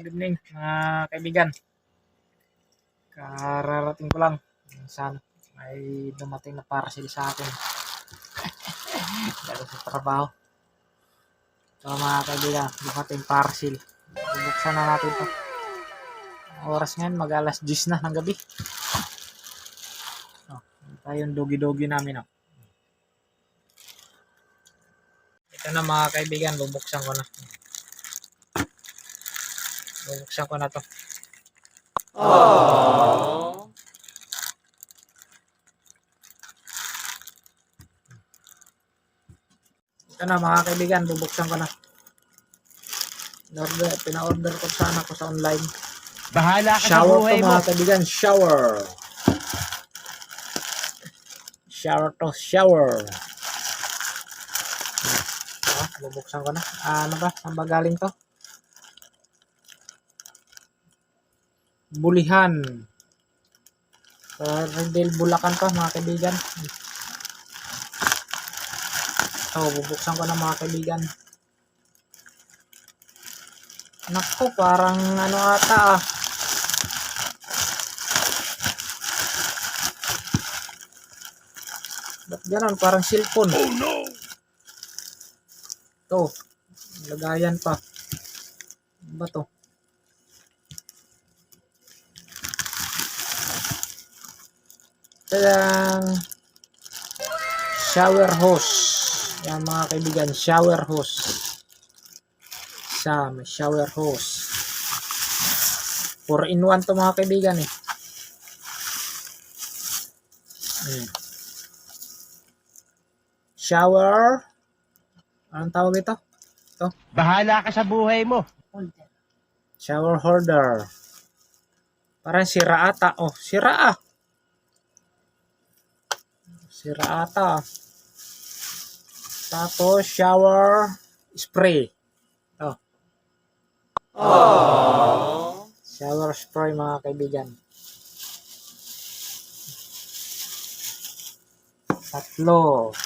good evening mga kaibigan. Kararating ko lang. Minsan may dumating na parcel sa akin. Dahil sa trabaho. So mga kaibigan, dumating parcel. Bubuksan na natin to. Ang Oras ngayon, mag alas 10 na ng gabi. So, ito yung dogi-dogi namin. Oh. Ito na mga kaibigan, bubuksan ko na. Bubuksan ko na to. Ito na mga kaibigan, bubuksan ko na. Order, pina-order ko sana ko sa online. Bahala ka sa Shower buhay to mo. mga kaibigan, shower. Shower to shower. Ah, bubuksan ko na. Ah, ano ba? Saan ba galing to? Bulihan. Sa Redel Bulacan to mga kaibigan. So, bubuksan ko na mga kaibigan. Nako, parang ano ata ah. Ba't ganon? Parang cellphone. Oh no! To. Lagayan pa. Ano ba to? Tadang! Shower hose. Yan mga kaibigan, shower hose. Sa shower hose. 4 in 1 to mga kaibigan eh. Hmm. Shower. Anong tawag ito? Bahala ka sa buhay mo. Shower holder. Parang sira ata. Oh, sira ah. Sira ata. Tapos, shower spray. Oh. Shower spray mga kaibigan. Tatlo.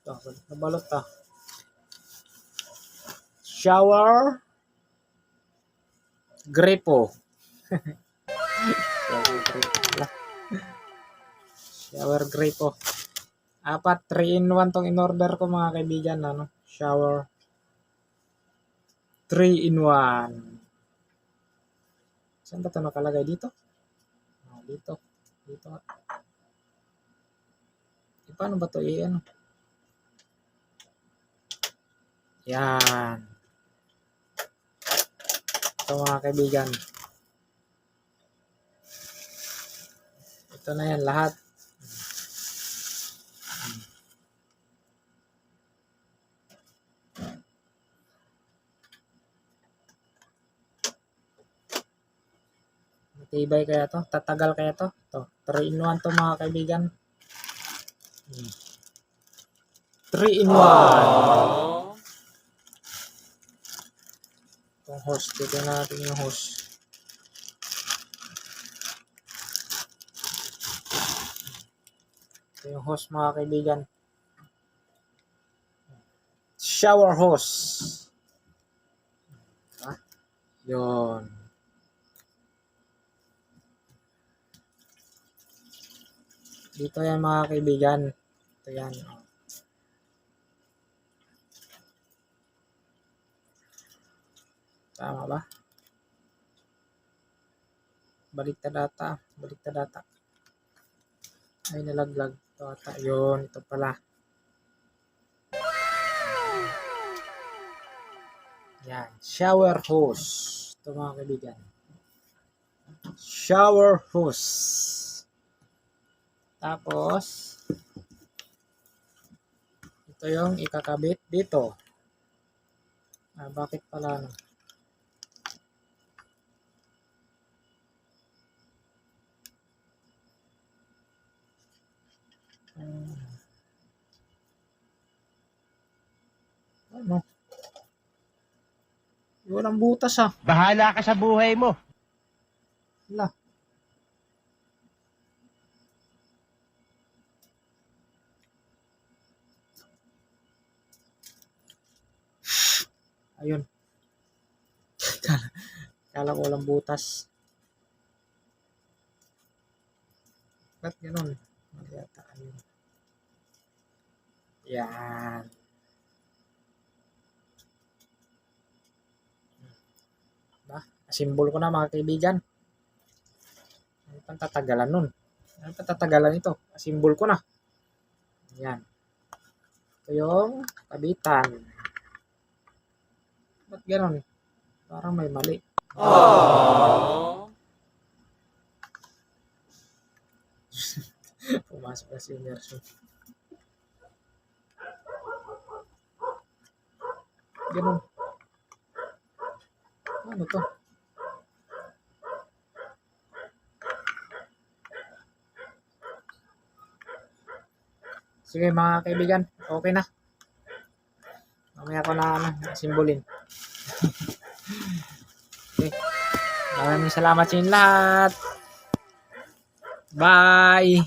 Ito, nabalot ta. Shower Grepo. Shower Grepo. Shower Grepo. Apat, 3 in 1 tong in-order ko mga kaibigan. Ano? Shower 3 in 1. Saan ba ito nakalagay? Dito? Ah, dito. Dito. Eh, paano ba ito i-ano? Yan. Ito mga kaibigan. Ito na yan lahat. Matibay kaya to? Tatagal kaya to? To. 3 in 1 to mga kaibigan. 3 in 1. Host. Tignan natin yung host. Ito yung host mga kaibigan. Shower hose. Ah, yun. Dito yan mga kaibigan. Ito yan. oh. Tama ba? Balik ta data. Balik ta data. Ay, nalaglag. Ito ata. Yun. Ito pala. Yan. Shower hose. Ito mga kaibigan. Shower hose. Tapos, ito yung ikakabit dito. Ah, bakit pala ano? Walang butas ah. Bahala ka sa buhay mo. Wala. Ayun. kala, kala ko walang butas. Ba't ganun? Magyata. Ayun. Yan. Ba? Simbol ko na mga kaibigan. Ano pang tatagalan nun? Ano pang tatagalan ito? Simbol ko na. Yan. Ito yung kabitan. Ba't ganun? Parang may mali. Pumasok na si Emerson. Ganun. Ano to? Sige mga kaibigan, okay na. Mamaya ko na ano, simbolin. okay. Maraming salamat sa inyo lahat. Bye!